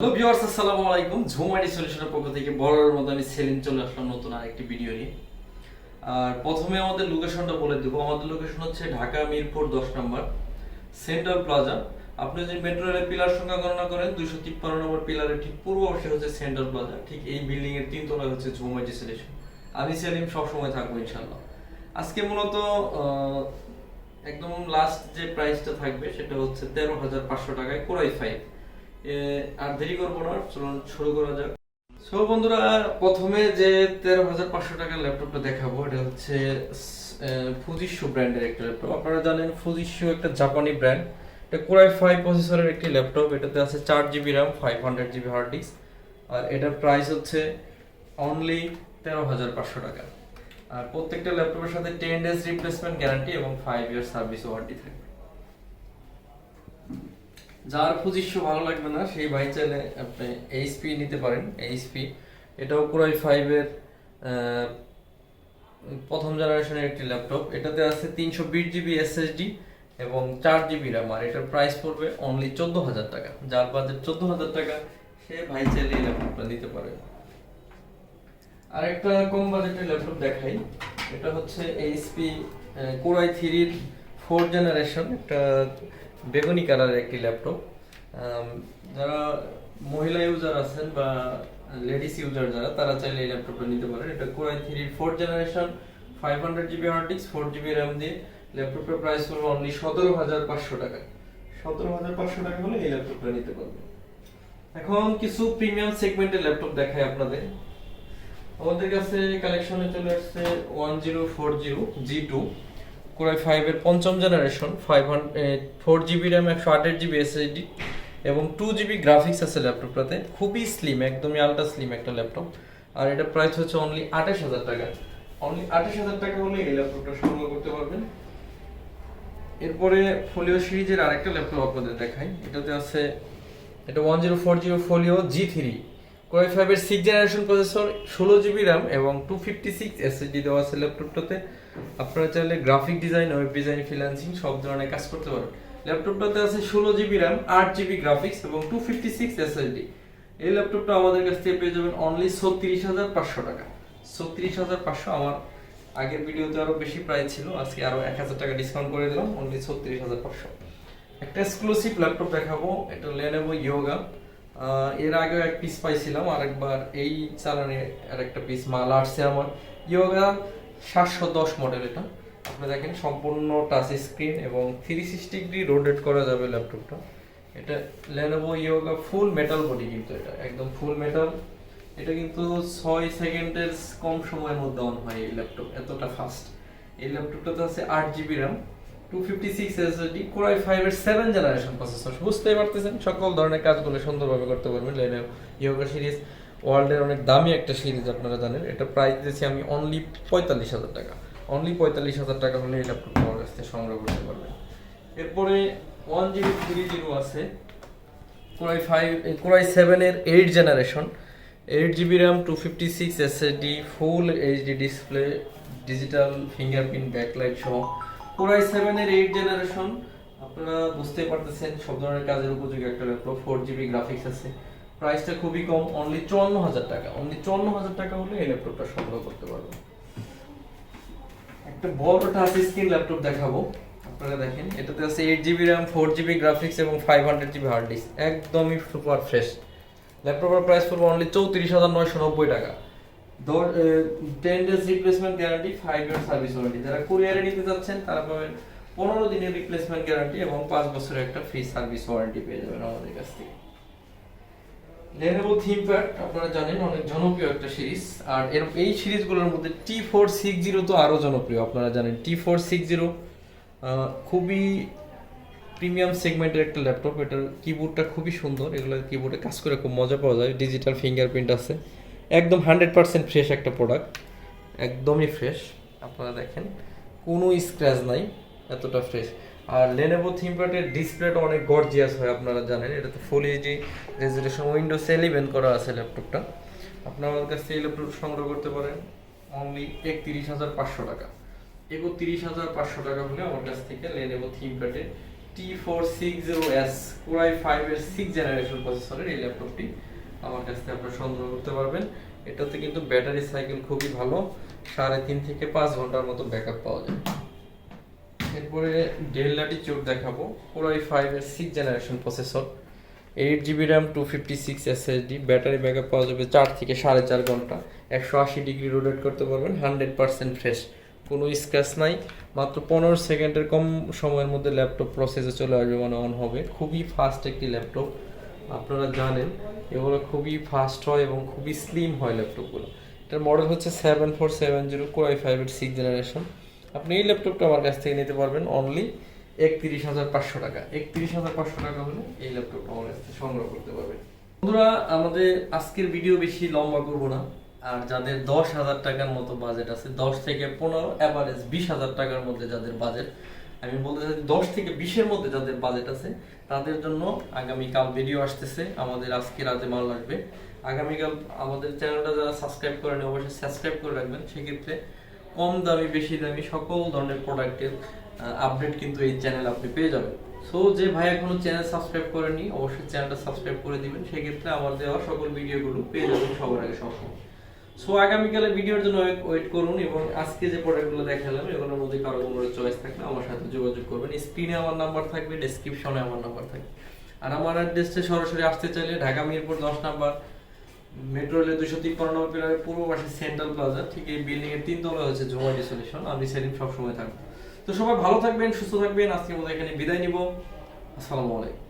Hello viewers আসসালামু আলাইকুম। ঝুমারি সলিউশনের পক্ষ থেকে বড়র মতো আমি সেলিম চলে আসলাম নতুন আরেকটি ভিডিও নিয়ে। আর প্রথমে আমাদের লোকেশনটা বলে দেবো। আমাদের লোকেশন হচ্ছে ঢাকা মিরপুর দশ নম্বর সেন্ট্রাল প্লাজা আপনি যদি মেট্রো রেলের পিলার সংখ্যা গণনা করেন, দুইশো তিপ্পান্ন নম্বর পিলারের ঠিক পূর্ব পাশে হচ্ছে সেন্ট্রাল প্লাজা ঠিক এই বিল্ডিং এর তিন তলায় হচ্ছে ঝুমারি সলিউশন আমি সেলিম, সবসময় থাকব ইনশাল্লাহ আজকে মূলত একদম লাস্ট যে প্রাইসটা থাকবে, সেটা হচ্ছে তেরো হাজার পাঁচশো টাকায় কোরাই ফাইভ আর দেরি করব না, চলুন শুরু করা যাক। সো বন্ধুরা, প্রথমে যে তেরো হাজার পাঁচশো টাকার ল্যাপটপটা দেখাবো, এটা হচ্ছে ফুজিশো ব্র্যান্ডের একটা ল্যাপটপ। আপনারা জানেন ফুজিশো একটা জাপানি ব্র্যান্ড এটা কোরাই ফাইভ প্রসেসরের একটি ল্যাপটপ। এটাতে আছে চার GB RAM five hundred GB hard disk আর এটার প্রাইস হচ্ছে অনলি তেরো হাজার পাঁচশো টাকা। আর প্রত্যেকটা ল্যাপটপের সাথে টেন ডেজ রিপ্লেসমেন্ট গ্যারান্টি এবং ফাইভ ইয়ার সার্ভিস ওয়ারেন্টি থাকবে। যার পজিশ্য ভালো লাগবে না, সেই ভাই চাইলে আপনি এইচপি নিতে পারেন। এইচপি এটাও কোরাই ফাইভের প্রথম জেনারেশনের একটি ল্যাপটপ এটাতে আছে তিনশো বিশ জিবি এসএসডি এবং চার জিবি র্যাম আর এটার প্রাইস পড়বে অনলি চোদ্দ হাজার টাকা। যার বাজেট চোদ্দ হাজার টাকা, সে ভাই চাইলে এই ল্যাপটপটা নিতে পারে। আর একটা কম বাজেটের ল্যাপটপ দেখাই। এটা হচ্ছে এইচপি কোরাই থ্রির ফোর জেনারেশন একটা বেগুনি কালারের একটি ল্যাপটপ যারা মহিলা ইউজার আছেন বা লেডিস ইউজার যারা, তারা চাইলে এই ল্যাপটপটা নিতে পারেন। এটা কোরাই থ্রির four generation five hundred GB hard disk four GB RAM দিয়ে। ল্যাপটপের প্রাইস হলো অনলি সতেরো হাজার পাঁচশো টাকা সতেরো হাজার পাঁচশো টাকা হলে এই ল্যাপটপটা নিতে পারবেন। এখন কিছু প্রিমিয়াম সেগমেন্টের ল্যাপটপ দেখাই আপনাদের। আমাদের কাছে কালেকশনে চলে আসছে one zero four zero G two core i ফাইভের পঞ্চম generation five hundred four GB RAM একশো আঠাশ জিবি এসএসডি এবং টু জিবি গ্রাফিক্স আছে ল্যাপটপটাতে খুবই স্লিম একদমই আলট্রা স্লিম একটা ল্যাপটপ আর এটা প্রাইস হচ্ছে অনলি আঠাশ হাজার টাকা। অনলি আঠাশ হাজার টাকা হলে এই ল্যাপটপটা সংগ্রহ করতে পারবেন। এরপরে ফোলিও সিরিজের আরেকটা ল্যাপটপ আপনাদের দেখাই। এটাতে আছে, এটা one zero four zero folio G three core i ফাইভের সিক্স জেনারেশন প্রসেসর ষোলো জিবি র্যাম এবং টু ফিফটি সিক্স এসএসডি দেওয়া আছে ল্যাপটপটাতে আপনারা চাইলে গ্রাফিক ডিজাইন ওয়েব ডিজাইন সব ধরনের কাজ করতে পারেন। ল্যাপটপটাতে আছে ষোলো জিবি র্যাম আট জিবি গ্রাফিক্স এবং টু ফিফটি সিক্স এসএসডি এই ল্যাপটপটা আমাদের কাছ থেকে পেয়ে যাবেন অনলি ছত্রিশ হাজার পাঁচশো টাকা। ছত্রিশ হাজার পাঁচশো আমার আগের ভিডিওতে আরও বেশি প্রাইস ছিল, আজকে আরও এক হাজার টাকা ডিসকাউন্ট করে দিলাম অনলি ছত্রিশ হাজার পাঁচশো। একটা এক্সক্লুসিভ ল্যাপটপ দেখাবো, এটা লেনোভো ইয়োগা এর আগেও এক পিস পাইছিলাম, আরেকবার এই চালানে আর একটা পিস মাল আসছে আমার। ইয়োগা সাতশো দশ মডেল এটা। আপনি দেখেন সম্পূর্ণ টাচ স্ক্রিন এবং থ্রি সিক্সটি ডিগ্রি রোটেট করা যাবে ল্যাপটপটা এটা Lenovo Yoga full metal body কিন্তু এটা, একদম ফুল মেটাল এটা কিন্তু ছয় সেকেন্ডের কম সময়ের মধ্যে অন হয় এই ল্যাপটপ এতটা ফাস্ট এই ল্যাপটপটাতে আছে আট GB RAM two fifty six SSD core i ফাইভের সেভেন জেনারেশন প্রসেসর বুঝতেই পারতেছেন? সকল ধরনের কাজগুলো সুন্দরভাবে করতে পারবেন। লেনে ইয়োগা সিরিজ ওয়ার্ল্ডের অনেক দামি একটা সিরিজ আপনারা জানেন। এটা প্রাইস দিয়েছি আমি অনলি পঁয়তাল্লিশ হাজার টাকা। অনলি পঁয়তাল্লিশ হাজার টাকা হলে এই ল্যাপটপ আমার কাছ থেকে সংগ্রহ করতে পারবেন। এরপরে ওয়ান জিবি থ্রি জিরো আছে। Core i five core i সেভেনের eight generation eight GB RAM two fifty six SSD full HD display digital fingerprint backlight সহ কোরাই সেভেনের এইট জেনারেশন, আপনারা বুঝতে পারতেছেন সব ধরনের কাজের উপযোগী একটা ল্যাপটপ ফোর জিবি গ্রাফিক্স আছে। প্রাইসটা খুবই কম অনলি চুয়ান্ন হাজার টাকা। অনলি চুয়ান্ন হাজার টাকা হলে এই ল্যাপটপটা সংগ্রহ করতে পারবেন। একটা বড় টাচ স্ক্রিন ল্যাপটপ দেখাবো। আপনারা দেখেন, এটাতে আছে eight GB RAM four GB graphics এবং five hundred GB hard disk একদমই সুপার ফ্রেশ ল্যাপটপের প্রাইস পড়বে অনলি চৌত্রিশ হাজার নয়শো নব্বই টাকা। Ten days replacement guarantee five year service যারা কুরিয়ারে নিতে যাচ্ছেন, তারা পাবেন পনেরো দিনের রিপ্লেসমেন্ট গ্যারান্টি এবং বছরের একটা ফ্রি সার্ভিস ওয়ারেন্টি পেয়ে যাবেন আমাদের কাছ থেকে। আপনারা জানেন, অনেক জনপ্রিয় একটা সিরিজ আর এর, এই সিরিজগুলোর মধ্যে টি ফোর সিক্স জিরো তো আরও জনপ্রিয়, আপনারা জানেন। টি ফোর সিক্স জিরো খুবই প্রিমিয়াম সেগমেন্টের একটা ল্যাপটপ এটার কিবোর্ডটা খুবই সুন্দর। এগুলো কিবোর্ডে কাজ করে খুব মজা পাওয়া যায়। ডিজিটাল ফিঙ্গারপ্রিন্ট আছে। একদম হান্ড্রেড পার্সেন্ট ফ্রেশ একটা প্রোডাক্ট। একদমই ফ্রেশ। আপনারা দেখেন, কোনো স্ক্র্যাচ নাই, এতটা ফ্রেশ। আর লেনোভো থিমপ্যাডের ডিসপ্লেটা অনেক গর্জিয়াস হয়, আপনারা জানেন। এটা তো full HD resolution Windows eleven করা আছে ল্যাপটপটা আপনারা আমার কাছ এই ল্যাপটপ সংগ্রহ করতে পারেন অনলি একত্রিশ হাজার পাঁচশো টাকা। একত্রিশ হাজার পাঁচশো টাকা হলে আমার কাছ থেকে Lenovo থিমপ্যাডের T four six zero S core i ফাইভের সিক্স জেনারেশন প্রসেসরের এই ল্যাপটপটি আমার কাছ থেকে আপনারা সংগ্রহ করতে পারবেন। এটাতে কিন্তু ব্যাটারি সাইকেল খুবই ভালো। সাড়ে তিন থেকে পাঁচ ঘণ্টার মতো ব্যাকআপ পাওয়া যায়। এরপরে ডেল ল্যাটিচিউড দেখাবো। কোরাই ফাইভের six generation processor eight GB RAM two fifty six SSD battery backup পাওয়া যাবে চার থেকে সাড়ে চার ঘণ্টা। একশো আশি ডিগ্রি রোটেট করতে পারবেন, হান্ড্রেড পার্সেন্ট ফ্রেশ কোনো স্ক্র্যাচ নাই। মাত্র পনেরো সেকেন্ডের কম সময়ের মধ্যে ল্যাপটপ প্রসেসে চলে আসবে মানে অন হবে। খুবই ফাস্ট একটি ল্যাপটপ। আপনারা জানেন, এগুলো খুবই ফাস্ট হয় এবং খুবই স্লিম হয় ল্যাপটপগুলো। এটার মডেল হচ্ছে seven four seven zero core i ফাইভের সিক্স জেনারেশন আপনি এই ল্যাপটপটা আমার কাছ থেকে নিতে পারবেন অনলি একত্রিশ হাজার পাঁচশো টাকা। একত্রিশ হাজার পাঁচশো টাকা হলে এই ল্যাপটপটা আমার কাছ থেকে সংগ্রহ করতে পারবেন। বন্ধুরা, আমাদের আজকের ভিডিও বেশি লম্বা করব না। আর যাদের দশ হাজার টাকার মতো বাজেট আছে, দশ থেকে পনেরো অ্যাভারেজ বিশ হাজার টাকার মধ্যে যাদের বাজেট আমি বলতে চাই দশ থেকে বিশের মধ্যে যাদের বাজেট আছে, তাদের জন্য আগামীকাল ভিডিও আসতেছে, আমাদের আজকে রাতে মাল আসবে। আগামীকাল আমাদের চ্যানেলটা যারা সাবস্ক্রাইব করেন, অবশ্যই সাবস্ক্রাইব করে রাখবেন। সেক্ষেত্রে কম দামি, বেশি দামি সকল ধরনের প্রোডাক্টের আপডেট কিন্তু এই চ্যানেল আপনি পেয়ে যাবেন। সো যে ভাই এখনও চ্যানেল সাবস্ক্রাইব করেনি, অবশ্যই চ্যানেলটা সাবস্ক্রাইব করে দিবেন। সেক্ষেত্রে আমার দেওয়া সকল ভিডিওগুলো পেয়ে যাবেন সবার আগে সবসময়। সো আগামীকালে ভিডিওর জন্য ওয়েট করুন এবং আজকে যে প্রোডাক্টগুলো দেখালাম, এগুলোর মধ্যে কারও কোনো চয়েস থাকলে আমার সাথে যোগাযোগ করবেন। স্ক্রিনে আমার নাম্বার থাকবে ডেসক্রিপশনে আমার নাম্বার থাকবে। আর আমার অ্যাড্রেসে সরাসরি আসতে চাইলে ঢাকা মিরপুর দশ নাম্বার মেট্রো রেলের দুশো তিপ্পান্ন নম্বর পিলারের পূর্ব পাশে সেন্ট্রাল প্লাজা ঠিক এই বিল্ডিং এর তিন তলা হচ্ছে জোমাইটি সলিউশন আমি সেদিন সবসময় থাকব তো সবাই ভালো থাকবেন, সুস্থ থাকবেন আজকে মতো এখানে বিদায় নিব। আসসালামু আলাইকুম।